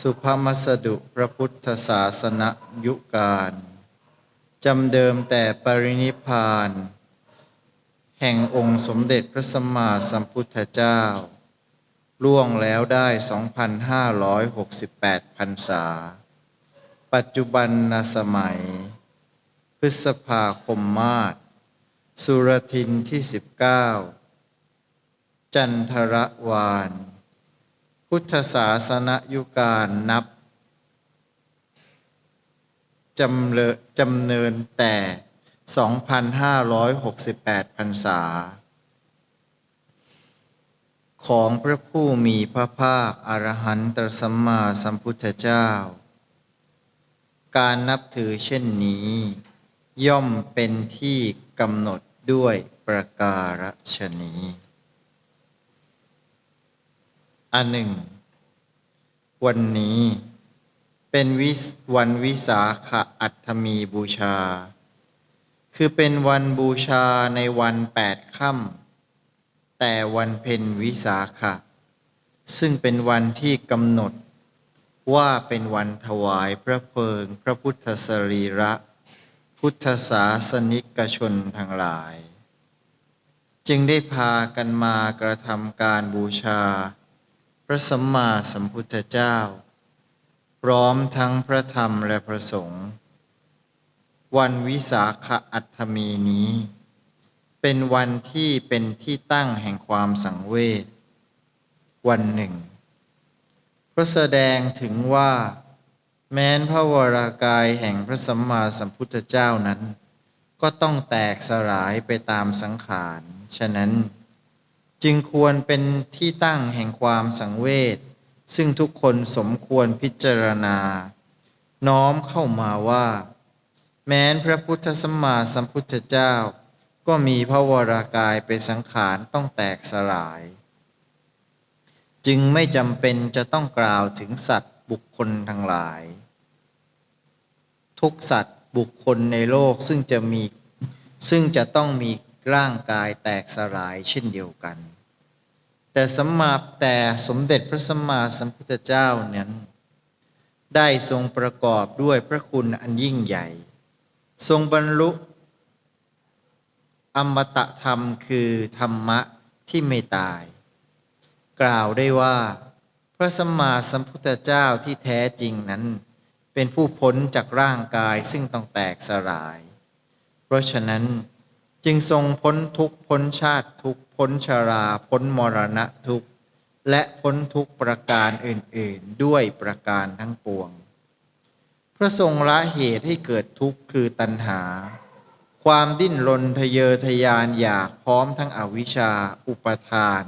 สุภาพมสดุพระพุทธศาสนยุการ จำเดิมแต่ปรินิพพาน แห่งองค์สมเด็จพระสัมมาสัมพุทธเจ้า ล่วงแล้วได้ 2,568พรรษา ปัจจุบันนสมัย พฤษภาคมมาศสุรทินที่ 19 จันทรวาน พุทธศาสนยุการนับจำเลจำเนินแต่ 2,568พรรษา ของพระผู้มีพระภาคอรหันตสัมมาสัมพุทธเจ้า การนับถือเช่นนี้ ย่อมเป็นที่กำหนดด้วยประการฉนี้อันหนึ่ง วันนี้ เป็นวิวันวิสาขอัตมีบูชา คือเป็นวันบูชาในวันแปดค่ำแต่วันเพ็ญวิสาขะ ซึ่งเป็นวันที่กำหนดว่าเป็นวันถวายพระเพลิงพระพุทธสรีระ พุทธศาสนิกชนทั้งหลาย จึงได้พากันมากระทำการบูชา พระสัมมาสัมพุทธเจ้า พร้อมทั้งพระธรรมและพระสงฆ์วันวิสาขอัตมีนี้ เป็นวันที่เป็นที่ตั้งแห่งความสังเวชวันหนึ่งพระแสดงถึงว่า แม้นพระวรากายแห่งพระสัมมาสัมพุทธเจ้านั้น ก็ต้องแตกสลายไปตามสังขาร ฉะนั้น จึงควรเป็นที่ตั้งแห่งความสังเวชซึ่งทุกคนสมควรพิจารณา น้อมเข้ามาว่า แม้นพระพุทธสัมมาสัมพุทธเจ้า ก็มีพระวรากายเป็นสังขารต้องแตกสลาย จึงไม่จำเป็นจะต้องกล่าวถึงสัตว์บุคคลทั้งหลาย ทุกสัตว์บุคคลในโลกซึ่งจะมีซึ่งจะต้องมีร่างกายแตกสลายเช่นเดียวกัน แต่สัมมาแต่สมเด็จพระสัมมาสัมพุทธเจ้านั้น ได้ทรงประกอบด้วยพระคุณอันยิ่งใหญ่ ทรงบรรลุอมตะธรรมคือธรรมะที่ไม่ตาย กล่าวได้ว่า พระสัมมาสัมพุทธเจ้าที่แท้จริงนั้น เป็นผู้พ้นจากร่างกายซึ่งต้องแตกสลาย เพราะฉะนั้น จึงทรงพ้นทุกพ้นชาติทุกพ้นชารา พ้นมรณะทุกและพ้นทุกประการอื่นๆ ด้วยประการทั้งปวง พระทรงละเหตุให้เกิดทุกข์คือตัณหา ความดิ้นรนทะเยอทะยานอยากพร้อมทั้งอวิชชา อุปทาน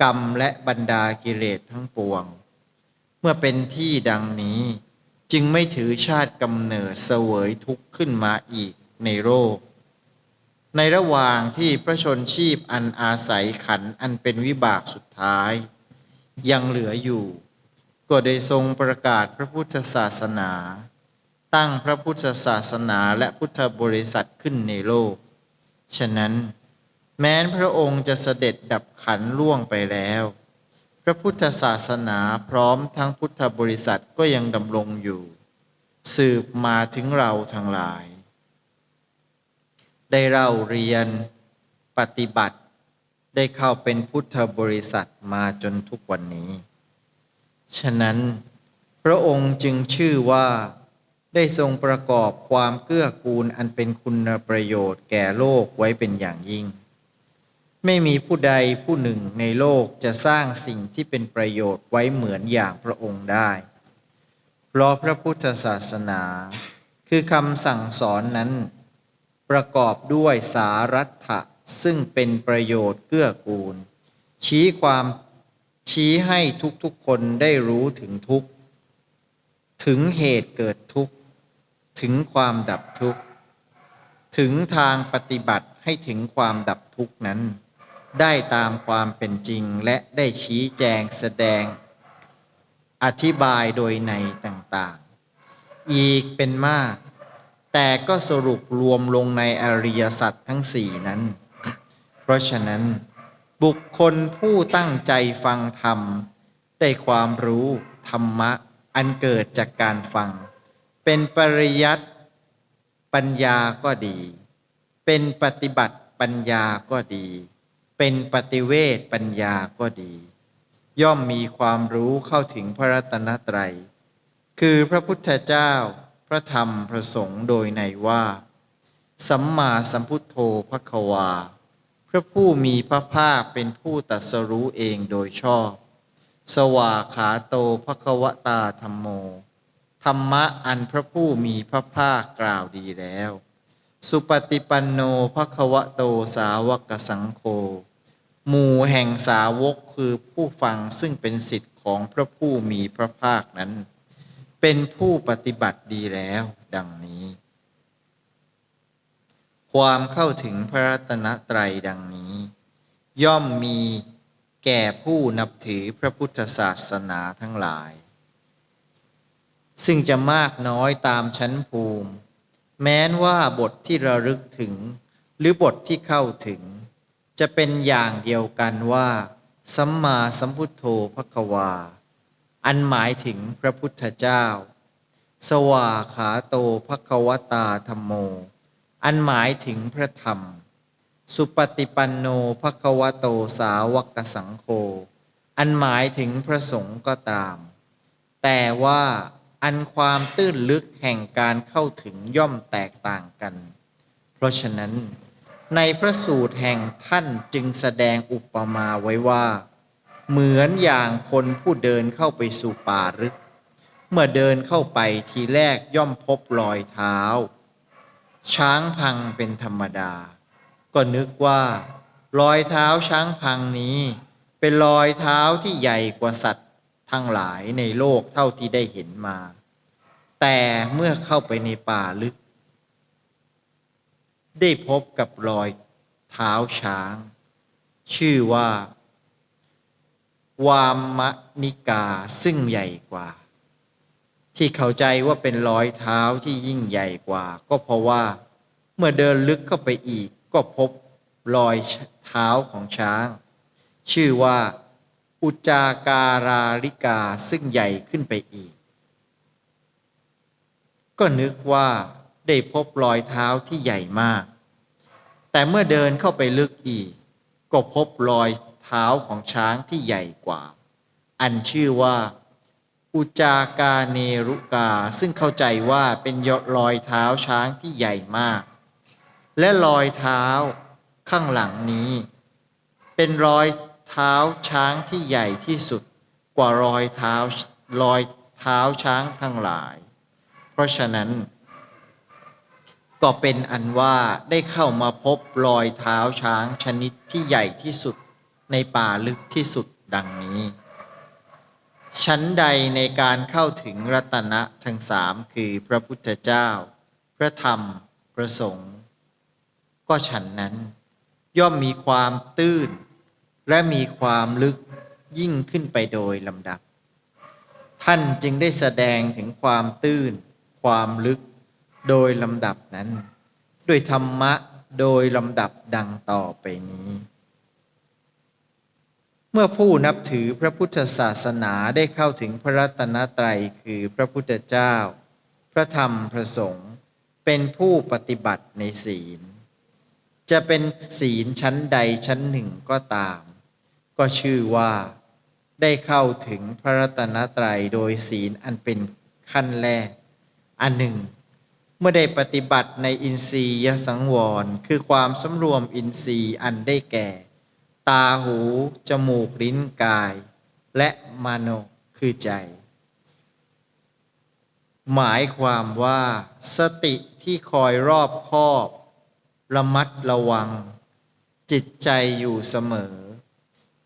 กรรมและบรรดากิเลสทั้งปวง เมื่อเป็นที่ดังนี้ จึงไม่ถือชาติกำเนิดเสวยทุกข์ขึ้นมาอีกในโลก ในระหว่างที่พระชนชีพอันอาศัยขันอันเป็นวิบากสุดท้าย ยังเหลืออยู่ ก็ได้ทรงประกาศพระพุทธศาสนา ตั้งพระพุทธศาสนาและพุทธบริษัทขึ้นในโลก ฉะนั้น แม้นพระองค์จะเสด็จดับขันล่วงไปแล้ว พระพุทธศาสนาพร้อมทั้งพุทธบริษัทก็ยังดำรงอยู่ สืบมาถึงเราทั้งหลาย ได้เล่าเรียนปฏิบัติ ได้เข้าเป็นพุทธบริษัทมาจนทุกวันนี้ ฉะนั้น พระองค์จึงชื่อว่า ได้ทรงประกอบความเกื้อกูลอันเป็นคุณประโยชน์แก่โลกไว้เป็นอย่างยิ่ง ไม่มีผู้ใดผู้หนึ่งในโลกจะสร้างสิ่งที่เป็นประโยชน์ไว้เหมือนอย่างพระองค์ได้ เพราะพระพุทธศาสนา คือคำสั่งสอนนั้น ประกอบด้วยสารัตถะซึ่งเป็นประโยชน์เกื้อกูล ชี้ความชี้ให้ทุกๆคนได้รู้ถึงทุกถึงเหตุเกิดทุกถึงความดับทุกถึงทางปฏิบัติให้ถึงความดับทุกนั้น ได้ตามความเป็นจริงและได้ชี้แจงแสดง อธิบายโดยในต่างๆ อีกเป็นมาก แต่ก็สรุปรวมลงในอริยสัจทั้งสี่นั้น เพราะฉะนั้น บุคคลผู้ตั้งใจฟังธรรม ได้ความรู้ธรรมะอันเกิดจากการฟัง เป็นปริยัติปัญญาก็ดี เป็นปฏิบัติปัญญาก็ดี เป็นปฏิเวทปัญญาก็ดี ย่อมมีความรู้เข้าถึงพระรัตนตรัย คือพระพุทธเจ้า ระธรรมพระสงฆ์โดยในว่า สัมมาสัมพุทโธพระควา พระผู้มีพระภาคเป็นผู้ตรัสรู้เองโดยชอบ สวาขาโตภควตาธรรมโม ธรรมะอันพระผู้มีพระภาคกล่าวดีแล้ว สุปฏิปันโนภควโตสาวกสังโฆหมู่แห่งสาวกคือผู้ฟังซึ่งเป็นสิทธิ์ของพระผู้มีพระภาคนั้น เป็นผู้ปฏิบัติดีแล้ว ดังนี้ ความเข้าถึงพระรัตนตรัยดังนี้ ย่อมมีแก่ผู้นับถือพระพุทธศาสนาทั้งหลาย ซึ่งจะมากน้อยตามชั้นภูมิ แม้นว่าบทที่ระลึกถึง หรือบทที่เข้าถึง จะเป็นอย่างเดียวกันว่า สัมมาสัมพุทโธพระควา อันหมายถึงพระพุทธเจ้า สวาขาโตภควตาธรรมโม อันหมายถึงพระธรรม สุปฏิปันโนภควโตสาวกสังโฆ อันหมายถึงพระสงฆ์ก็ตาม แต่ว่าอันความตื้นลึกแห่งการเข้าถึงย่อมแตกต่างกัน เพราะฉะนั้น ในพระสูตรแห่งท่านจึงแสดงอุปมาไว้ว่า เหมือนอย่างคนผู้เดินเข้าไปสู่ป่าลึก เมื่อเดินเข้าไปทีแรกย่อมพบรอยเท้า ช้างพังเป็นธรรมดา ก็นึกว่า รอยเท้าช้างพังนี้ เป็นรอยเท้าที่ใหญ่กว่าสัตว์ทั้งหลายในโลกเท่าที่ได้เห็นมา แต่เมื่อเข้าไปในป่าลึก ได้พบกับรอยเท้าช้าง ชื่อว่า วามนิกาซึ่งใหญ่กว่า ที่เข้าใจว่าเป็นรอยเท้าที่ยิ่งใหญ่กว่า ก็เพราะว่าเมื่อเดินลึกเข้าไปอีกก็พบรอยเท้าของช้าง ชื่อว่า อุจาการาริกาซึ่งใหญ่ขึ้นไปอีก ก็นึกว่าได้พบรอยเท้าที่ใหญ่มาก แต่เมื่อเดินเข้าไปลึกอีก ก็พบรอย เท้าของช้างที่ใหญ่กว่า อันชื่อว่า อุจากาเนรุกา ซึ่งเข้าใจว่าเป็นยรอยเท้าช้างที่ใหญ่มาก และรอยเท้าข้างหลังนี้ เป็นรอยเท้าช้างที่ใหญ่ที่สุดกว่ารอยเท้ารอยเท้าช้างทั้งหลาย เพราะฉะนั้น ก็เป็นอันว่าได้เข้ามาพบรอยเท้าช้างชนิดที่ใหญ่ที่สุด ในป่าลึกที่สุดดังนี้ ชั้นใดในการเข้าถึงรัตนะทั้งสามคือพระพุทธเจ้า พระธรรม พระสงฆ์ก็ฉันนั้น ย่อมมีความตื้น และมีความลึกยิ่งขึ้นไปโดยลำดับ ท่านจึงได้แสดงถึงความตื้น ความลึกโดยลำดับนั้น ด้วยธรรมะโดยลำดับดังต่อไปนี้ เมื่อผู้นับถือพระพุทธศาสนาได้เข้าถึงพระรัตนตรัยคือพระพุทธเจ้า พระธรรมพระสงฆ์เป็นผู้ปฏิบัติในศีล จะเป็นศีลชั้นใดชั้นหนึ่งก็ตาม ก็ชื่อว่าได้เข้าถึงพระรัตนตรัยโดยศีลอันเป็นขั้นแรก อันหนึ่ง เมื่อได้ปฏิบัติในอินทรียสังวร คือความสำรวมอินทรีย์อันได้แก่ ตาหู จมูกลิ้นกาย และมโนคือใจ หมายความว่า สติที่คอยรอบคอบระมัดระวัง จิตใจอยู่เสมอ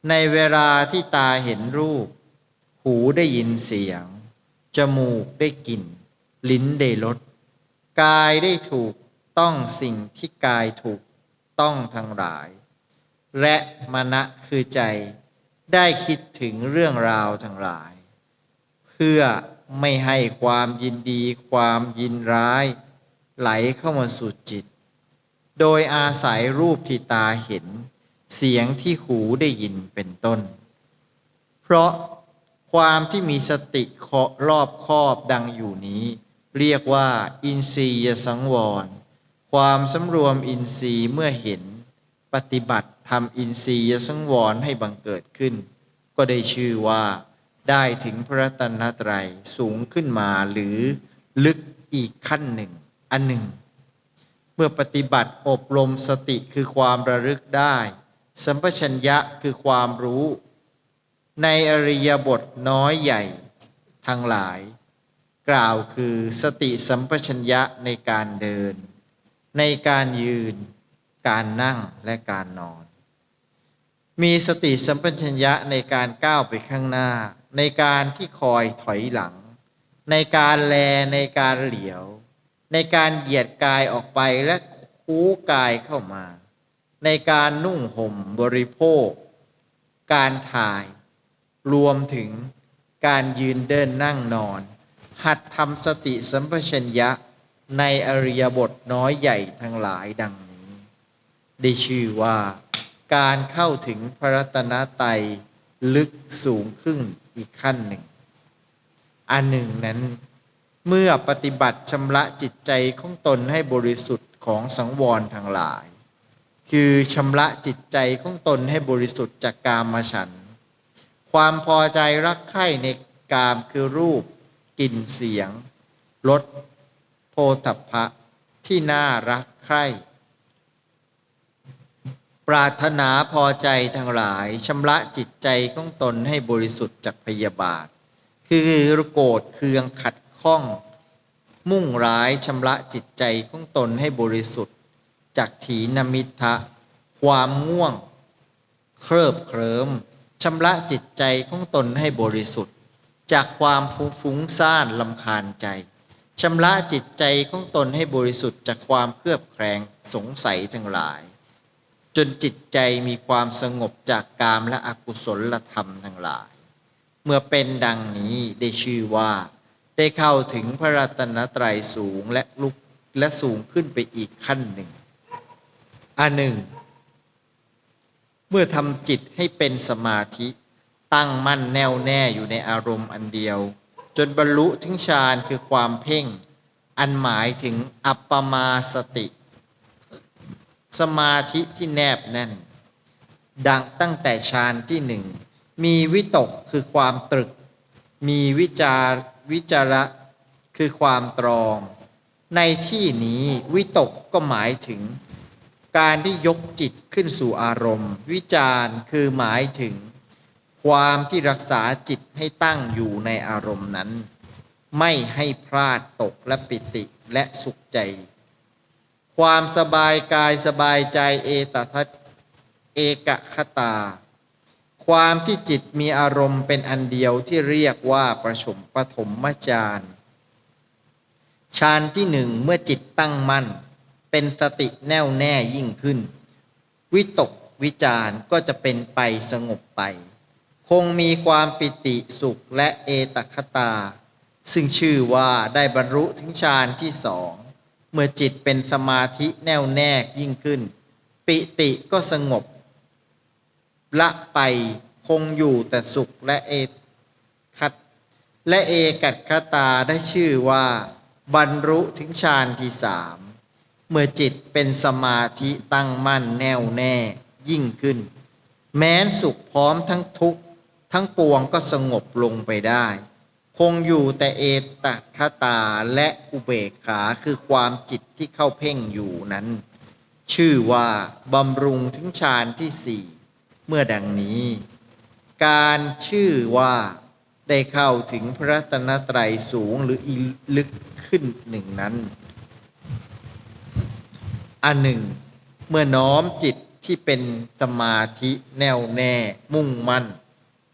ในเวลาที่ตาเห็นรูป หูได้ยินเสียง จมูกได้กลิ่น ลิ้นได้รสกายได้ถูกต้องสิ่งที่กายถูกต้องทั้งหลาย และมณะคือใจได้คิดถึงเรื่องราวทั้งหลาย เพื่อไม่ให้ความยินดีความยินร้าย ไหลเข้ามาสู่จิต โดยอาศัยรูปที่ตาเห็น เสียงที่หูได้ยินเป็นต้น เพราะความที่มีสติเคาะรอบคอบดังอยู่นี้ เรียกว่าอินทรียสังวร ความสำรวมอินทรีย์เมื่อเห็น ปฏิบัติ ทำอินทรียสังวรให้บังเกิดขึ้น ก็ได้ชื่อว่า ได้ถึงพระรัตนตรัยสูงขึ้นมาหรือลึกอีกขั้นหนึ่ง อันหนึ่ง เมื่อปฏิบัติอบรมสติคือความระลึกได้ สัมปชัญญะคือความรู้ ในอริยบทน้อยใหญ่ทั้งหลาย กล่าวคือสติสัมปชัญญะในการเดิน ในการยืน การนั่งและการนอน มีสติสัมปชัญญะในการก้าวไปข้างหน้า ในการที่คอยถอยหลัง ในการแลในการเหลียว ในการเหยียดกายออกไปและคู้กายเข้ามา ในการนุ่งห่มบริโภค การถ่าย รวมถึงการยืนเดินนั่งนอน หัดทำสติสัมปชัญญะในอริยบทน้อยใหญ่ทั้งหลายดังนี้ ได้ชื่อว่า การเข้าถึงพระรัตนตรัยลึกสูงขึ้นอีกขั้นหนึ่ง อันหนึ่งนั้น เมื่อปฏิบัติชำระจิตใจของตนให้บริสุทธิ์ของสังวรทั้งหลาย คือชำระจิตใจของตนให้บริสุทธิ์จากกามฉัน ความพอใจรักใคร่ในกามคือรูปกลิ่นเสียงรสโพธพะที่น่ารักใคร่ ปรารถนาพอใจทั้งหลายชำระจิตใจของตนให้บริสุทธิ์จากพยาบาท คือโกรธเคืองขัดข้อง มุ่งร้ายชำระจิตใจของตนให้บริสุทธิ์จากถีนมิทะ ความง่วง เคริบเคลิมชำระจิตใจของตนให้บริสุทธิ์ จากความฟุ้งซ่านลำคาญใจชำระจิตใจของตนให้บริสุทธิ์จากความเครือบแคลงสงสัยทั้งหลาย จนจิตใจมีความสงบจากกามและอกุศลธรรมทั้งหลาย เมื่อเป็นดังนี้ได้ชื่อว่า ได้เข้าถึงพระรัตนตรัยสูงและลุกและสูงขึ้นไปอีกขั้นหนึ่งอันหนึ่ง เมื่อทำจิตให้เป็นสมาธิ ตั้งมั่นแน่วแน่อยู่ในอารมณ์อันเดียว จนบรรลุถึงฌานคือความเพ่ง อันหมายถึงอัปปมาสติ สมาธิที่แนบแน่น ดังตั้งแต่ฌานที่หนึ่ง มีวิตกคือความตรึก มีวิจารวิจาระคือความตรอง ในที่นี้วิตกก็หมายถึง การที่ยกจิตขึ้นสู่อารมณ์ วิจารคือหมายถึง ความที่รักษาจิตให้ตั้งอยู่ในอารมณ์นั้น ไม่ให้พลาดตกและปิติและสุขใจ ความสบายกายสบายใจเอตทัตเอกคตา ความที่จิตมีอารมณ์เป็นอันเดียวที่เรียกว่าประชมปฐมฌานฌานที่หนึ่งเมื่อจิตตั้งมั่น เป็นสติแน่วแน่ยิ่งขึ้น วิตกวิจารก็จะเป็นไปสงบไป คงมีความปิติสุขและเอตคตา ซึ่งชื่อว่าได้บรรลุถึงฌานที่สอง เมื่อจิตเป็นสมาธิแน่วแน่ยิ่งขึ้น ปิติก็สงบ ละไปคงอยู่แต่สุขและเอคัตและเอกัตคตาได้ชื่อว่า บรรลุถึงฌานที่สามเมื่อจิตเป็นสมาธิตั้งมั่นแน่วแน่ยิ่งขึ้น แม้นสุขพร้อมทั้งทุกข์ ทั้งปวงก็สงบลงไปได้ คงอยู่แต่เอตคตาและอุเบกขาคือความจิตที่เข้าเพ่งอยู่นั้น ชื่อว่าบำรุงถึงฌานที่สี่เมื่อดังนี้ การชื่อว่าได้เข้าถึงพระตนตรัยสูงหรืออีลึกขึ้นหนึ่งนั้น อันหนึ่ง เมื่อน้อมจิตที่เป็นสมาธิแน่วแน่มุ่งมั่น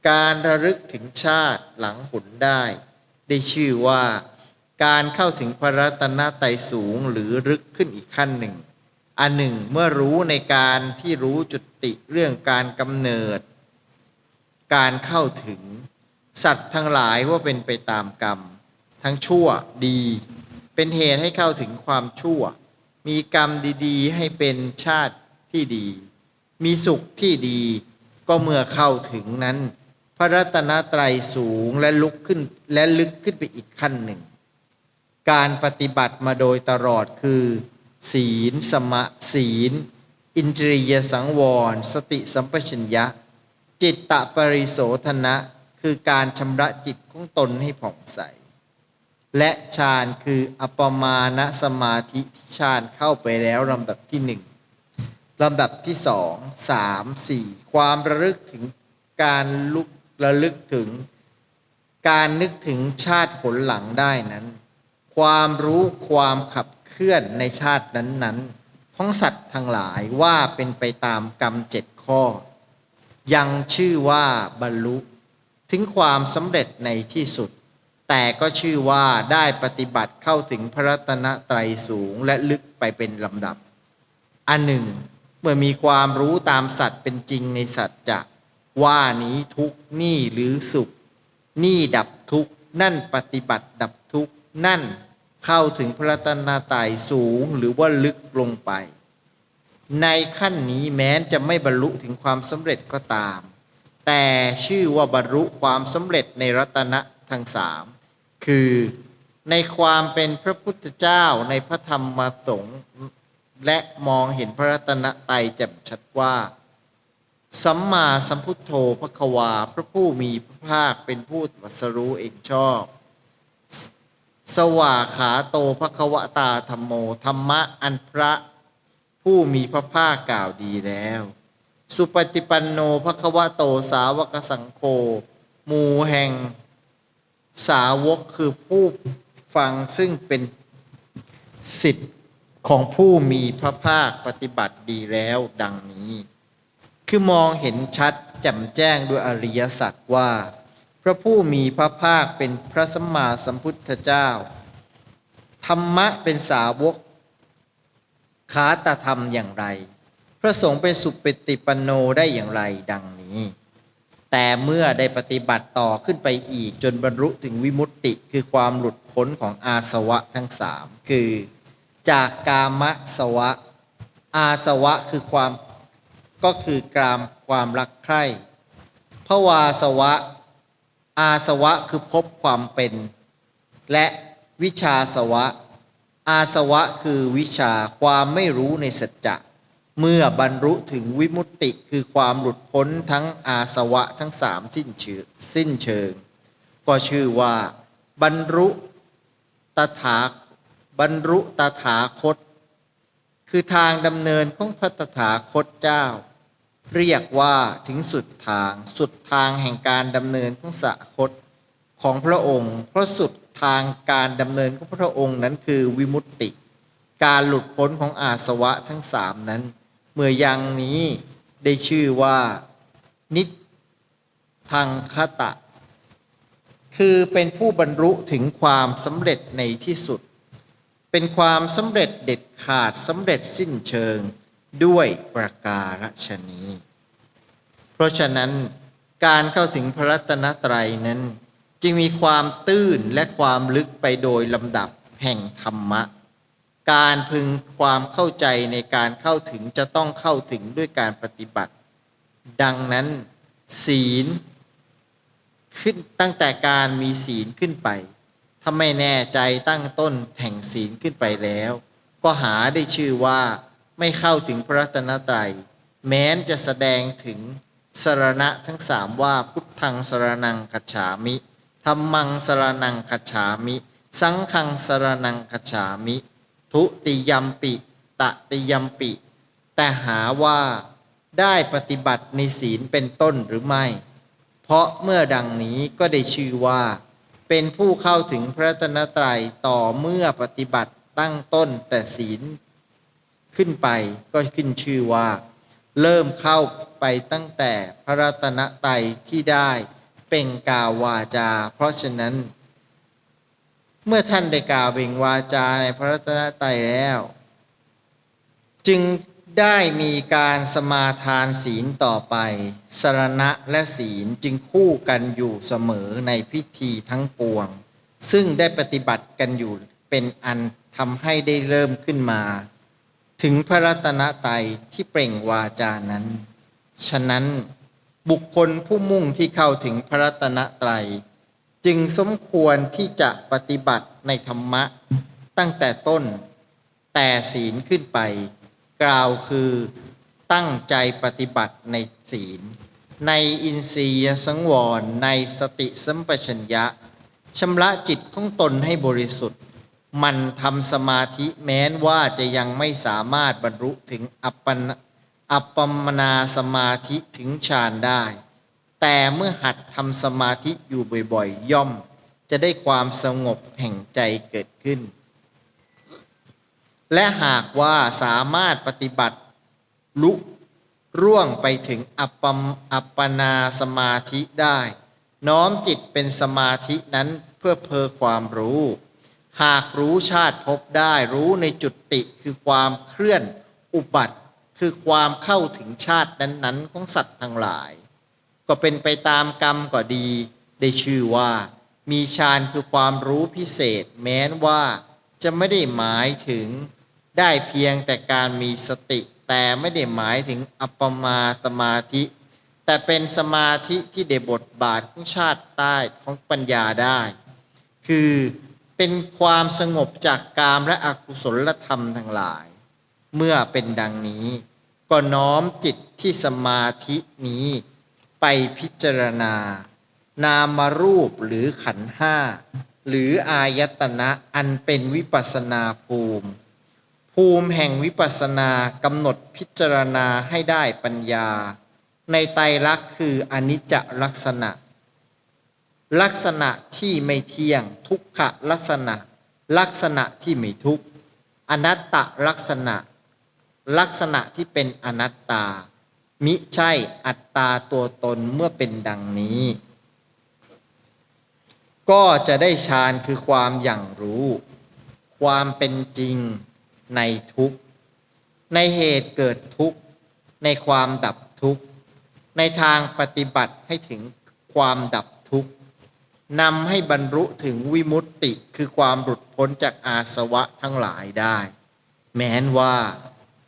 การระลึกถึงชาติหลังหุนได้ ได้ชื่อว่า การเข้าถึงพระรัตนตรัยสูงหรือลึกขึ้นอีกขั้นหนึ่ง อันหนึ่งเมื่อรู้ในการที่รู้จุติเรื่องการกำเนิด การเข้าถึง สัตว์ทั้งหลายว่าเป็นไปตามกรรม ทั้งชั่วดี เป็นเหตุให้เข้าถึงความชั่ว มีกรรมดีๆ ให้เป็นชาติที่ดี มีสุขที่ดีก็เมื่อเข้าถึงนั้น ระรัตนตรัยสูงและลุกขึ้นและลึกขึ้นไปอีกขั้นหนึ่ง การปฏิบัติมาโดยตลอดคือ ศีล สมะศีล อินทรียสังวร สติสัมปชัญญะ จิตตะปริโสธนะ คือการชำระจิตของตนให้ผ่องใส และฌานคืออัปปมาณสมาธิที่ฌานเข้าไปแล้วลำดับที่หนึ่งลำดับที่สองสามสี่ความระลึกถึงการลุก ระลึกถึง การนึกถึงชาติผลหลังได้นั้น ความรู้ความขับเคลื่อนในชาตินั้นๆ ของสัตว์ทั้งหลายว่าเป็นไปตามกรรมเจ็ดข้อ ยังชื่อว่าบรรลุถึงความสำเร็จในที่สุด แต่ก็ชื่อว่าได้ปฏิบัติเข้าถึงพระรัตนตรัยสูงและลึกไปเป็นลำดับ อันหนึ่ง เมื่อมีความรู้ตามสัตว์เป็นจริงในสัตว์จะ ว่านี้ทุกนี่หรือสุข นี่ดับทุกนั่นปฏิบัติดับทุกนั่นเข้าถึงพระรัตนตรัยสูงหรือว่าลึกลงไป ในขั้นนี้แม้จะไม่บรรลุถึงความสำเร็จก็ตาม แต่ชื่อว่าบรรลุความสำเร็จในรัตนะทั้งสามคือในความเป็นพระพุทธเจ้าในพระธรรมมาสงฆ์และมองเห็นพระรัตนตรัยแจ่มชัดว่า สัมมาสัมพุทโธพระควาพระผู้มีพระภาคเป็นผู้ตรัสรู้เองชอบสสวาขาโตพระควตาธรรมโมธรรมะอันพระผู้มีพระภาคกล่าวดีแล้ว สุปฏิปันโนพระควโตสาวกสังโฆหมู่แห่งสาวกคือผู้ฟังซึ่งเป็นสิทธิ์ของผู้มีพระภาคปฏิบัติดีแล้วดังนี้ คือมองเห็นชัดแจ่มแจ้งด้วยอริยสัจว่า พระผู้มีพระภาคเป็นพระสัมมาสัมพุทธเจ้า ธรรมะเป็นสาวกขาตธรรมอย่างไร พระสงฆ์เป็นสุปฏิปันโนได้อย่างไรดังนี้ แต่เมื่อได้ปฏิบัติต่อขึ้นไปอีกจนบรรลุถึงวิมุตติคือความหลุดพ้นของอาสวะทั้งสามคือ จากกามสวะ อาสวะคือความ ก็คือกรามความรักใคร่ภวาสวะ อาสวะคือพบความเป็น และวิชาสวะ อาสวะคือวิชาความไม่รู้ในสัจจะ เมื่อบรรลุถึงวิมุตติคือความหลุดพ้นทั้งอาสวะทั้งสามสิ้นเชิงสิ้นเชิง ก็ชื่อว่าบรรลุตถาบรรลุตถาคต คือทางดำเนินของพระตถาคตเจ้า เรียกว่าถึงสุดทาง สุดทางแห่งการดำเนินของสะคตของพระองค์ เพราะสุดทางการดำเนินของพระองค์นั้นคือวิมุตติ การหลุดพ้นของอาสวะทั้งสามนั้น เมื่อยังนี้ได้ชื่อว่านิทางคตะ คือเป็นผู้บรรลุถึงความสำเร็จในที่สุด เป็นความสำเร็จเด็ดขาดสำเร็จสิ้นเชิง ด้วยประการฉนี้ เพราะฉะนั้นการเข้าถึงพระรัตนตรัยนั้น จึงมีความตื้นและความลึกไปโดยลำดับแห่งธรรมะ การพึงความเข้าใจในการเข้าถึงจะต้องเข้าถึงด้วยการปฏิบัติ ดังนั้น ศีล ขึ้นตั้งแต่การมีศีลขึ้นไปถ้าไม่แน่ใจตั้งต้นแห่งศีลขึ้นไปแล้ว ก็หาได้ชื่อว่า ไม่เข้าถึงพระรัตนตรัย แม้นจะแสดงถึงสรณะทั้งสามว่าพุทธังสรนังคัจฉามิธรรมังสรนังคัจฉามิ สังฆังสรนังคัจฉามิ ทุติยมปิ ตติยมปิ แต่หาว่าได้ปฏิบัติในศีลเป็นต้นหรือไม่ เพราะเมื่อดังนี้ก็ได้ชื่อว่า เป็นผู้เข้าถึงพระตนตรัยต่อเมื่อปฏิบัติตั้งต้นแต่ศีล ขึ้นไปก็ขึ้นชื่อว่า เริ่มเข้าไปตั้งแต่พระรัตนตรัยที่ได้เป็นกาววาจา เพราะฉะนั้น เมื่อท่านได้กล่าวเบ่งวาจาในพระรัตนตรัยแล้ว จึงได้มีการสมาทานศีลต่อไป สรณะและศีลจึงคู่กันอยู่เสมอในพิธีทั้งปวง ซึ่งได้ปฏิบัติกันอยู่เป็นอันทำให้ได้เริ่มขึ้นมา ถึงพระรัตนตรัยที่เปล่งวาจานั้น ฉะนั้นบุคคลผู้มุ่งที่เข้าถึงพระรัตนตรัย จึงสมควรที่จะปฏิบัติในธรรมะตั้งแต่ต้น แต่ศีลขึ้นไป กล่าวคือตั้งใจปฏิบัติในศีล ในอินทรียสังวรในสติสัมปชัญญะชำระจิตของตนให้บริสุทธิ์ มันทำสมาธิแม้นว่าจะยังไม่สามารถบรรลุถึงอัปปนอัปปมนาสมาธิถึงฌานได้ แต่เมื่อหัดทำสมาธิอยู่บ่อยๆ ย่อม จะได้ความสงบแห่งใจเกิดขึ้น และหากว่าสามารถปฏิบัติลุร่วงไปถึงอัปปมอัปปนาสมาธิได้ น้อมจิตเป็นสมาธินั้นเพื่อเพอความรู้ หากรู้ชาติพบได้รู้ในจุดติคือความเคลื่อนอุบัติ คือความเข้าถึงชาตินั้นๆ ของสัตว์ทั้งหลาย ก็เป็นไปตามกรรมก็ดี ได้ชื่อว่า มีฌานคือความรู้พิเศษ แม้นว่าจะไม่ได้หมายถึง ได้เพียงแต่การมีสติ แต่ไม่ได้หมายถึงอัปปมาสมาธิ แต่เป็นสมาธิที่ได้บทบาทของชาติใต้ของปัญญาได้ คือ เป็นความสงบจากกามและอกุศลธรรมทั้งหลาย เมื่อเป็นดังนี้ ก็น้อมจิตที่สมาธินี้ไปพิจารณา นามารูปหรือขันห้า หรืออายตนะอันเป็นวิปัสนาภูมิ ภูมิแห่งวิปัสสนากำหนดพิจารณาให้ได้ปัญญา ในไตรลักษณ์คืออนิจจลักษณะ ลักษณะที่ไม่เที่ยง ทุกขลักษณะ ลักษณะที่ไม่ทุกข์อนัตตลักษณะ ลักษณะที่เป็นอนัตตา มิใช่อัตตาตัวตนเมื่อเป็นดังนี้ ก็จะได้ฌานคือความอย่างรู้ ความเป็นจริงในทุกข์ในเหตุเกิดทุกข์ในความดับทุกข์ในทางปฏิบัติให้ถึงความดับ นำให้บรรลุถึงวิมุตติคือความหลุดพ้นจากอาสวะทั้งหลายได้ แม้นว่า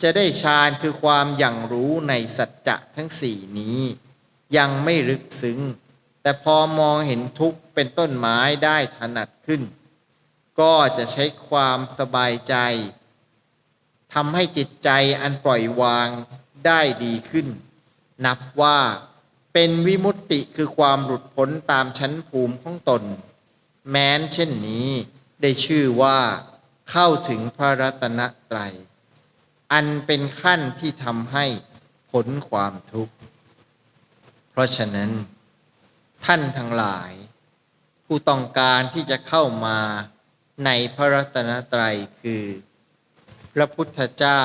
จะได้ฌานคือความอย่างรู้ในสัจจะทั้งสี่นี้ ยังไม่ลึกซึ้ง แต่พอมองเห็นทุกข์เป็นต้นไม้ได้ถนัดขึ้น ก็จะใช้ความสบายใจทำให้จิตใจอันปล่อยวางได้ดีขึ้น นับว่า เป็นวิมุตติคือความหลุดพ้นตามชั้นภูมิของตน แม้นเช่นนี้ได้ชื่อว่า เข้าถึงพระรัตนตรัย อันเป็นขั้นที่ทำให้พ้นความทุกข์ เพราะฉะนั้น ท่านทั้งหลาย ผู้ต้องการที่จะเข้ามาในพระรัตนตรัยคือ พระพุทธเจ้า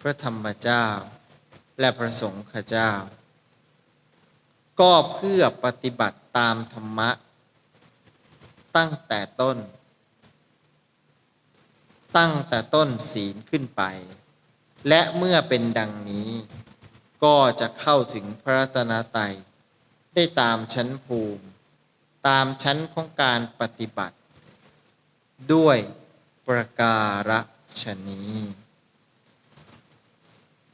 พระธรรมเจ้า และพระสงฆ์เจ้า ก็เพื่อปฏิบัติตามธรรมะ ตั้งแต่ต้น ตั้งแต่ต้นศีลขึ้นไป และเมื่อเป็นดังนี้ ก็จะเข้าถึงพระตนตรัยได้ตามชั้นภูมิ ตามชั้นของการปฏิบัติ ด้วยประการฉนี้